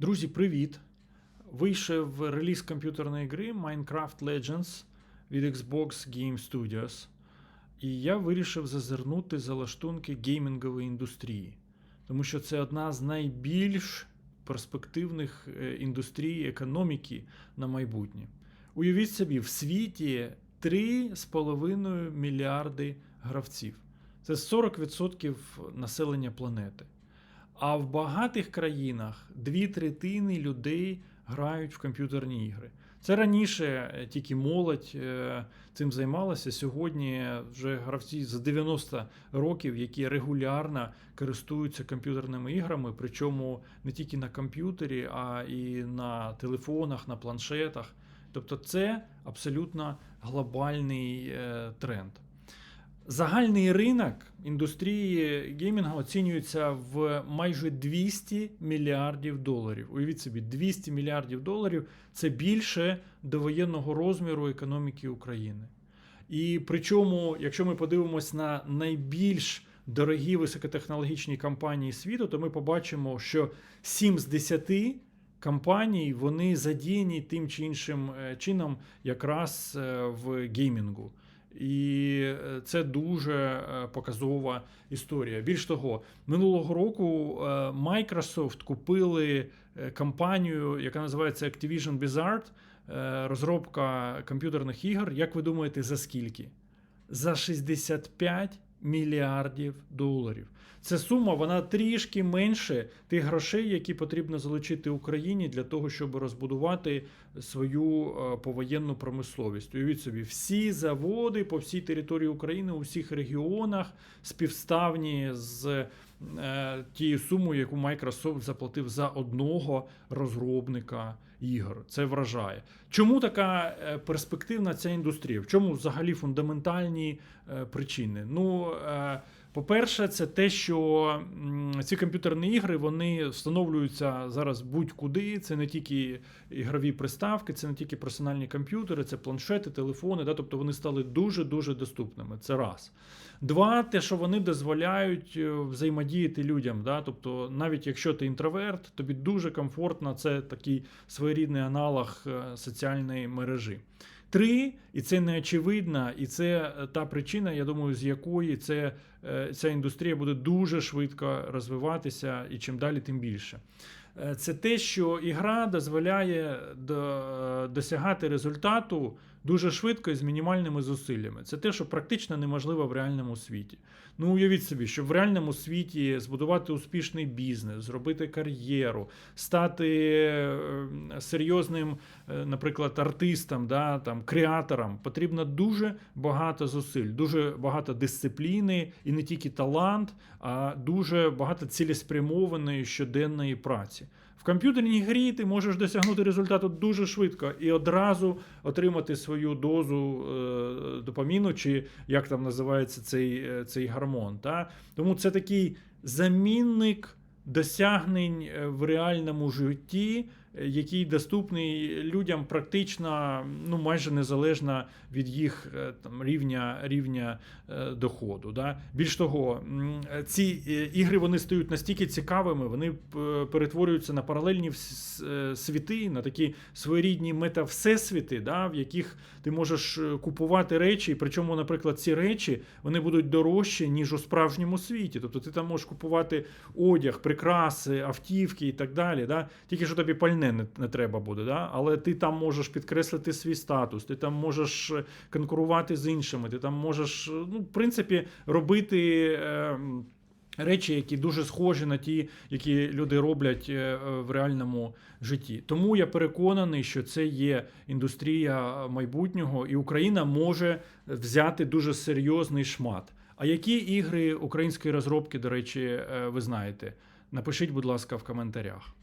Друзі, привіт! Вийшов реліз комп'ютерної гри Minecraft Legends від Xbox Game Studios. І я вирішив зазирнути за лаштунки геймінгової індустрії, тому що це одна з найбільш перспективних е, індустрій економіки на майбутнє. Уявіть собі, в світі 3,5 мільярди гравців. Це 40% населення планети. А в багатих країнах дві третини людей грають в комп'ютерні ігри. Це раніше е, тільки молодь е, цим займалася. Сьогодні вже гравці за 90 років, які регулярно користуються комп'ютерними іграми, причому не тільки на комп'ютері, а і на телефонах, на планшетах. Тобто, це абсолютно глобальний е, тренд. Загальний ринок індустрії геймінгу оцінюється в майже 200 мільярдів доларів. Уявіть собі, 200 мільярдів доларів це більше довоєнного розміру економіки України. І причому, якщо ми подивимось на найбільш дорогі високотехнологічні компанії світу, то ми побачимо, що 7 з 10 компаній вони задіяні тим чи іншим е, чином якраз е, в геймінгу. І е, це дуже е, показова історія. Більш того, минулого року е, Microsoft купили компанію, яка називається Activision Blizzard, розробка комп'ютерних ігор. Як ви думаєте, за скільки? За 65 мільярдів доларів. Це сума вона трішки менше тих грошей, які потрібно залучити Україні для того, щоб розбудувати свою е, повоєнну промисловість. Уявіть собі, всі заводи по всій території України, у всіх регіонах співставні з тією сумою, яку Microsoft заплатив за одного розробника ігор. Це вражає. Чому така е, перспективна ця індустрія? В чому взагалі фундаментальні е, причини? Ну, е, по-перше, це те, що ці комп'ютерні ігри вони встановлюються зараз будь-куди. Це не тільки ігрові приставки, це не тільки персональні комп'ютери, це планшети, телефони. Да? Тобто вони стали дуже-дуже доступними. Це раз. Два, те, що вони дозволяють е, взаємодіяти людям. Да? Тобто, навіть якщо ти інтроверт, тобі дуже комфортно, це такий своєрідний аналог е, соціальної мережі. Три, і це не очевидно, і це е, та причина, я думаю, з якої це, е, ця індустрія буде дуже швидко розвиватися, і чим далі, тим більше. Е, Це те, що ігра дозволяє досягати результату дуже швидко і з мінімальними зусиллями. Це те, що практично неможливо в реальному світі. Ну, уявіть собі, що в реальному світі збудувати успішний бізнес, зробити кар'єру, стати е, серйозним, е, наприклад, артистом, да, там, креатором, потрібно дуже багато зусиль, дуже багато дисципліни і не тільки талант, а дуже багато цілеспрямованої щоденної праці. В комп'ютерній грі ти можеш досягнути результату дуже швидко і одразу отримати свою дозу е, допаміну, чи як там називається цей, е, цей гормон. Та? Тому це такий замінник досягнень е, в реальному житті, який доступний людям практично ну, майже незалежно від їх е, там, рівня, рівня е, доходу. Да? Більш того, ці е, ігри вони стають настільки цікавими, вони перетворюються на паралельні світи, на такі своєрідні мета-всесвіти, да? в яких ти можеш купувати речі, причому, наприклад, ці речі вони будуть дорожчі, ніж у справжньому світі. Тобто ти там можеш купувати одяг, прикраси, автівки і так далі. Да? Тільки що тобі пальне не, не треба буде, да? але ти там можеш підкреслити свій статус, ти там можеш е, конкурувати з іншими, ти там можеш, е, ну, в принципі, робити. Е, Речі, які дуже схожі на ті, які люди роблять е, в реальному житті. Тому я переконаний, що це є індустрія майбутнього, і Україна може взяти дуже серйозний шмат. А які ігри української розробки, до речі, ви знаєте? Напишіть, будь ласка, в коментарях.